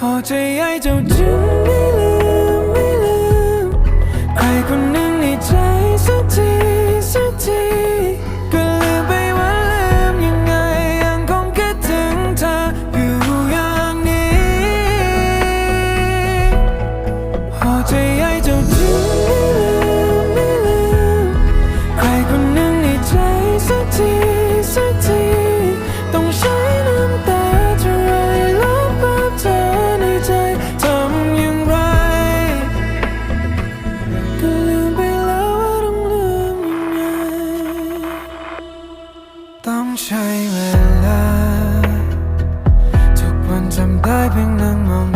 พอใจให้เจ้าจึงไม่ ต้องใช้เวลา ทุกวันจำได้เพียงนั่งมอง